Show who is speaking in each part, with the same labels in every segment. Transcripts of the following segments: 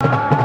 Speaker 1: you.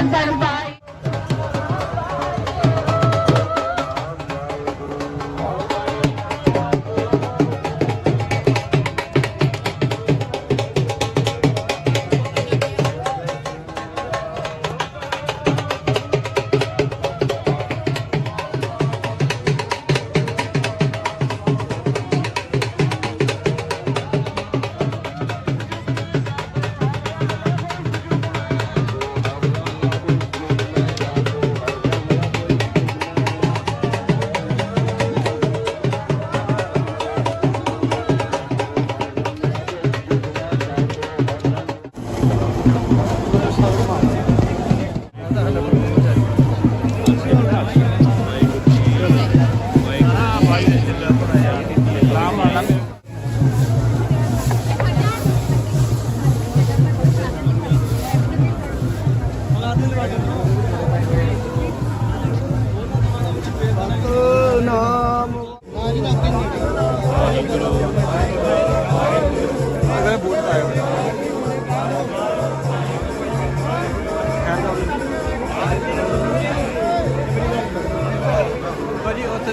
Speaker 1: Bye,
Speaker 2: bye, bye.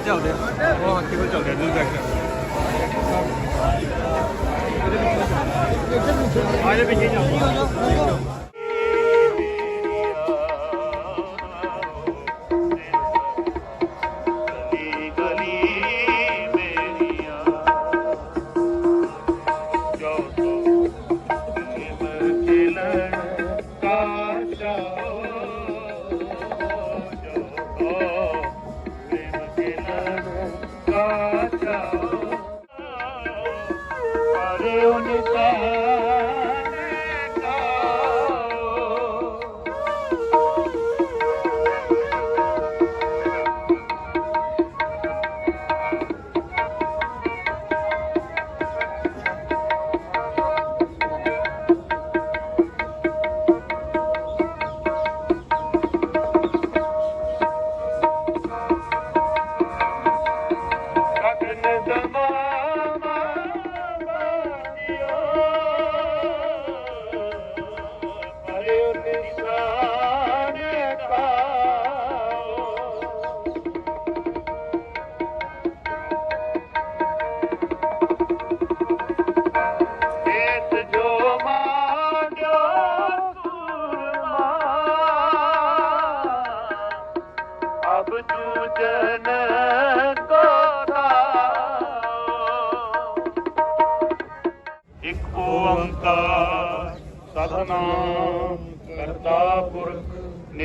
Speaker 2: ਚੱਲਦੇ ਆ ਉਹ ਹਾਕੀ ਕੋਲ ਚੱਲਦੇ ਆ ਦੂਰ ਬੈਕ ਆ ਜਾ ਪਿੱਛੇ ਚੱਲ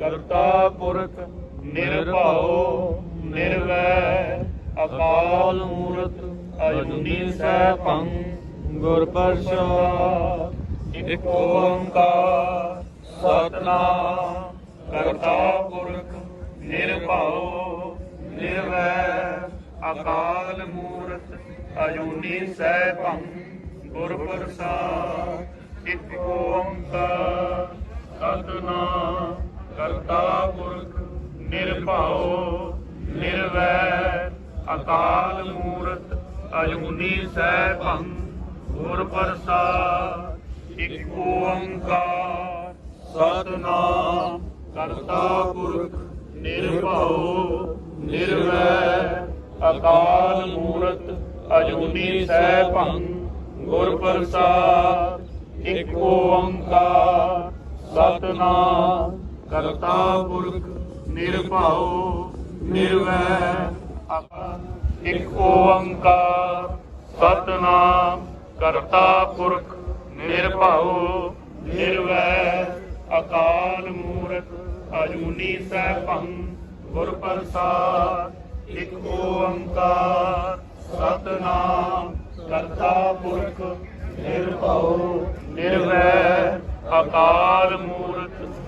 Speaker 3: ਕਰਤਾ ਪੁਰਖ ਨਿਰਭਉ, ਨਿਰਵੈ, ਅਕਾਲ ਮੂਰਤ ਅਜੂਨੀ ਸੈਭੰ, ਗੁਰ ਪ੍ਰਸਾਦ, ਇੱਕ ਓੰਕਾਰ, ਸਤਨਾਮ, ਕਰਤਾ ਪੁਰਖ ਨਿਰਭਉ, ਨਿਰਵੈ, ਅਕਾਲ ਮੂਰਤ ਅਜੂਨੀ ਸੈਭੰ, ਗੁਰ ਪ੍ਰਸਾਦ, ਇੱਕ ਓੰਕਾਰ, ਸਤਨਾਮ ਕਰਤਾ ਪੁਰਖ ਨਿਰਭਉ ਨਿਰਵੈਰ ਅਕਾਲ ਮੂਰਤ ਅਜੂਨੀ ਸੈਭੰ ਗੁਰ ਪ੍ਰਸਾਦ ਇੱਕ ਓੰਕਾਰ। ਸਤਨਾਮ, ਕਰਤਾ ਪੁਰਖ ਨਿਰਭਉ ਨਿਰਵੈਰ ਅਕਾਲ ਮੂਰਤ ਅਜੂਨੀ ਸੈਭੰ ਗੁਰ ਪ੍ਰਸਾਦ ਇੱਕ ਓੰਕਾਰ। ਸਤਨਾਮ ਕਰਤਾ ਪੁਰਖ ਨਿਰਭਉ ਨਿਰਵੈਰ ਅਕਾਲ ਇੱਕ ਓੰਕਾਰ, ਸਤਨਾਮ, ਕਰਤਾ ਪੁਰਖ, ਨਿਰਭਉ ਨਿਰਵੈਰ ਅਕਾਲ ਮੂਰਤ ਅਜੂਨੀ ਸੈਭੰ, ਗੁਰ ਪ੍ਰਸਾਦ। ਇੱਕ ਓੰਕਾਰ, ਸਤਨਾਮ, ਕਰਤਾ ਪੁਰਖ, ਨਿਰਭਉ ਨਿਰਵੈਰ ਅਕਾਲ ਮੂਰਤ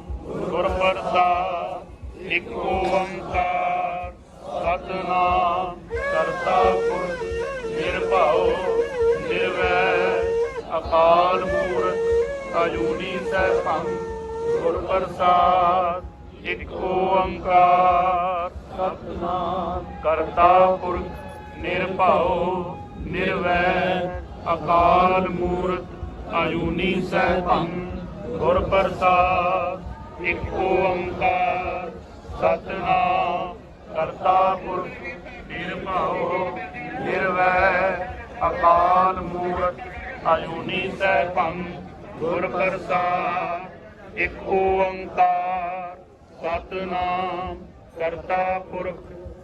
Speaker 3: ਗੁਰ ਪ੍ਰਸਾਦ ਇੱਕ ਓੰਕਾਰ, ਸਤਨਾਮ ਕਰਤਾ ਪੁਰਖ, ਨਿਰਭਉ ਨਿਰਵੈਰ ਅਕਾਲ ਮੂਰਤ ਅਜੂਨੀ ਸੈਭੰ ਗੁਰ ਪ੍ਰਸਾਦ ਇੱਕ ਓੰਕਾਰ, ਸਤਨਾਮ ਕਰਤਾ ਪੁਰਖ, ਨਿਰਭਉ ਨਿਰਵੈਰ ਅਕਾਲ ਮੂਰਤ ਅਜੂਨੀ ਸੈਭੰ ਗੁਰ ਪ੍ਰਸਾਦ ਇੱਕ ਓੰਕਾਰ ਸਤਨਾਮ, ਕਰਤਾ ਪੁਰਖ, ਨਿਰਭਉ ਨਿਰਵੈਰ ਅਕਾਲ ਮੂਰਤ ਅਜੂਨੀ ਸੈਭੰ, ਗੁਰ ਪ੍ਰਸਾਦ ਇੱਕ ਓੰਕਾਰ ਸਤਨਾਮ, ਕਰਤਾ ਪੁਰਖ,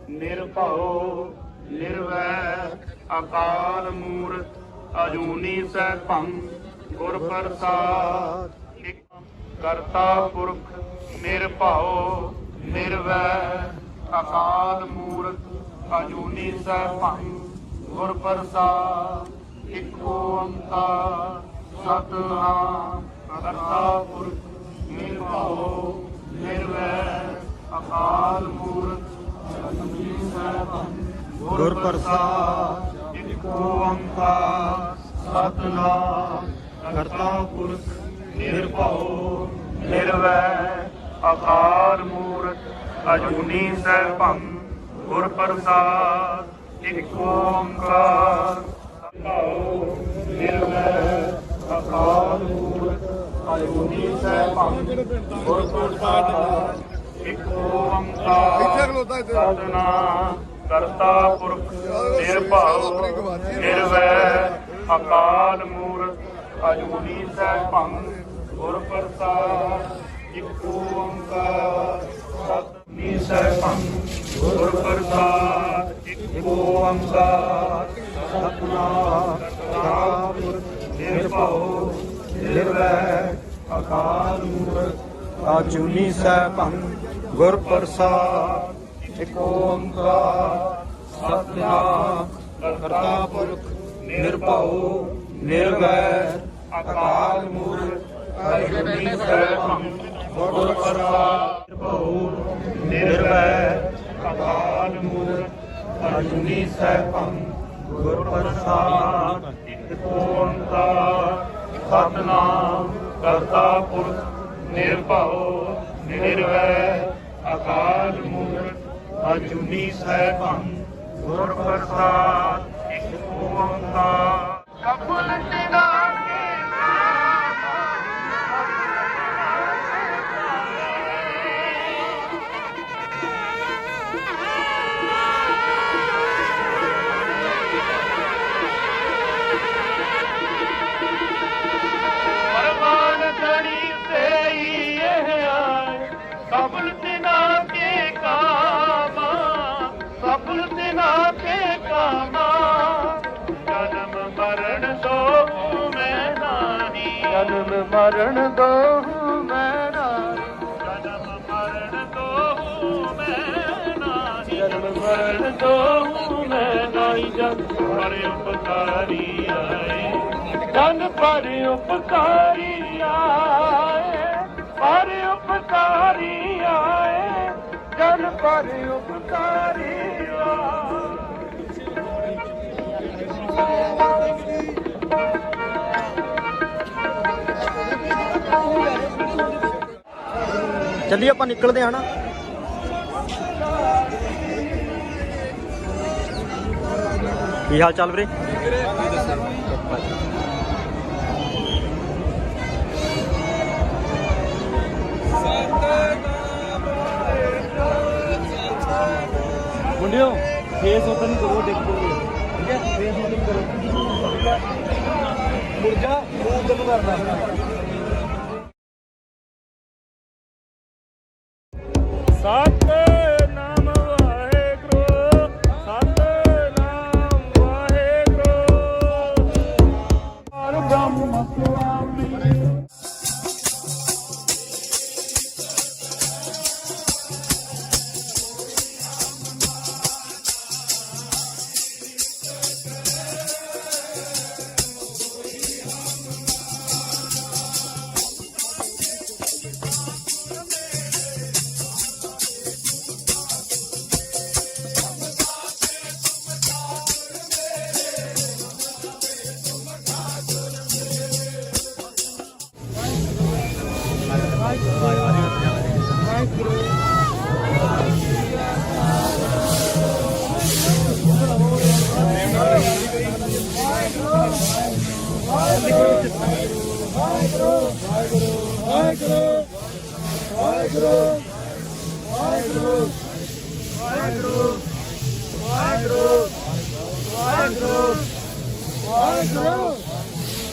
Speaker 3: ਨਿਰਭਉ ਨਿਰਵੈਰ ਅਕਾਲ ਮੂਰਤ ਅਜੂਨੀ ਸੈਭੰ, ਗੁਰ ਪ੍ਰਸਾਦ ਕਰਤਾ ਪੁਰਖ ਨਿਰਭਉ ਨਿਰਵੈਰ ਅਕਾਲ ਮੂਰਤ ਅਜੂਨੀ ਸੈਭੰ ਗੁਰ ਪ੍ਰਸਾਦ ਇੱਕ ਓੰਕਾਰ ਸਤਨਾਮ ਕਰਤਾ ਪੁਰਖ ਨਿਰਭਉ ਨਿਰਵੈਰ ਅਕਾਲ ਮੂਰਤ ਅਜੂਨੀ ਸੈਭੰ ਗੁਰ ਪ੍ਰਸਾਦ ਇੱਕ ਓੰਕਾਰ ਸਤਨਾਮ ਕਰਤਾ ਪੁਰਖ ਨਿਰਭਉ ਨਿਰਵੈਰ ਅਕਾਲ ਮੂਰਤ ਅਜੂਨੀ ਸੈਭੰ ਗੁਰ ਪ੍ਰਸਾਦ ਇੱਕ ਓੰਕਾਰ। ਸਤਿ ਨਿਰਵੈਰ ਅਕਾਲ ਮੂਰਤ ਅਜੂਨੀ ਸੈਭੰ ਗੁਰ ਪ੍ਰਸਾਦ ਇੱਕ ਓੰਕਾਰ। ਸਤਨਾਮ ਕਰਤਾ ਪੁਰਖ ਨਿਰਭਉ ਨਿਰਵੈਰ ਅਕਾਲ ਮੂਰਤ ਅਜੂਨੀ ਸੈਭੰ ਗੁਰ ਪ੍ਰਸਾਦ ਇੱਕ ਓੰਕਾਰ ਸਤਿ ਸੈਭੰ ਗੁਰ ਪ੍ਰਸਾਦ ਇੱਕ ਓੰਕਾਰ ਸਤਨਾਮ ਕਰਤਾ ਨਿਰਭਉ ਨਿਰਵੈਰ ਅਕਾਲ ਮੂਰਤ।
Speaker 1: ਆਜੂਨੀ ਸੈਭੰ ਗੁਰ ਪ੍ਰਸਾਦ
Speaker 3: ਇੱਕ ਓੰਕਾਰ ਸਤਨਾਮ, ਕਰਤਾ ਪੁਰਖ, ਨਿਰਭਉ ਨਿਰਵੈਰ ਅਕਾਲ ਮੂਰਤ। ਗੁਰ ਪ੍ਰਸਾਦ ਨਿਰਭਉ ਨਿਰਵੈਰ ਅਕਾਲ ਮੂਰਤ ਅਜੂਨੀ ਸੈਭੰ ਗੁਰ ਪ੍ਰਸਾਦ ਓੰਕਾਰ ਸਤਨਾਮ ਕਰਤਾ ਪੁਰਖ ਨਿਰਭਉ ਨਿਰਵੈ ਅਕਾਲ ਮੂਰਤ ਅਜੂਨੀ ਸੈਭੰ ਗੁਰ ਪ੍ਰਸਾਦ ਓੰਕਾਰ ਕਬੂਲ ਦਿਨਾਰ ਮਰਨ ਦੋ ਮੈਂ ਜਨਮ ਮਰਨ ਦੋ ਮੈਂ ਨਾਹੀ। ਜਨਮ ਮਰਨ ਦੋ ਮੈਂ ਨਾਹੀ। ਜਨ ਪਰ ਉਪਕਾਰੀ ਆਏ। ਜਨ ਪਰ ਉਪਕਾਰੀ ਆਏ। ਪਰ ਉਪਕਾਰੀ ਆਏ। ਜਨ ਪਰ ਉਪਕਾਰੀ ਆਏ।
Speaker 1: ਚੱਲੀਏ ਆਪਾਂ ਨਿਕਲਦੇ ਹਾਂ ਨਾ। ਕੀ ਹਾਲ ਚਾਲ ਵੀਰੇ?
Speaker 2: ਮੁੰਡਿਓ ਫੇਸ ਓਪਨ ਕਰੋ, ਦੇਖੋ। ਠੀਕ ਹੈ? ਫੇਸ ਓਪਨ ਕਰੋ। ਮੁਰਜਾ ਉਹ ਕਰਨਾ।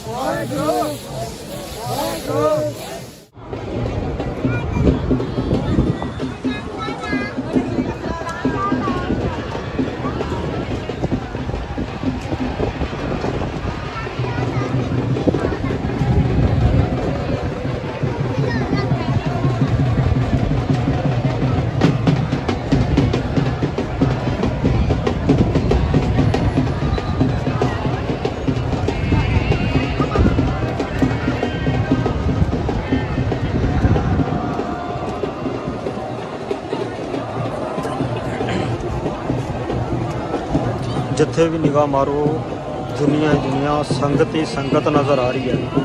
Speaker 3: Why, girl?
Speaker 2: ਜਿੱਥੇ ਵੀ ਨਿਗਾਹ ਮਾਰੋ ਦੁਨੀਆ ਹੀ ਦੁਨੀਆ ਸੰਗਤ ਹੀ ਸੰਗਤ ਨਜ਼ਰ ਆ ਰਹੀ ਹੈ।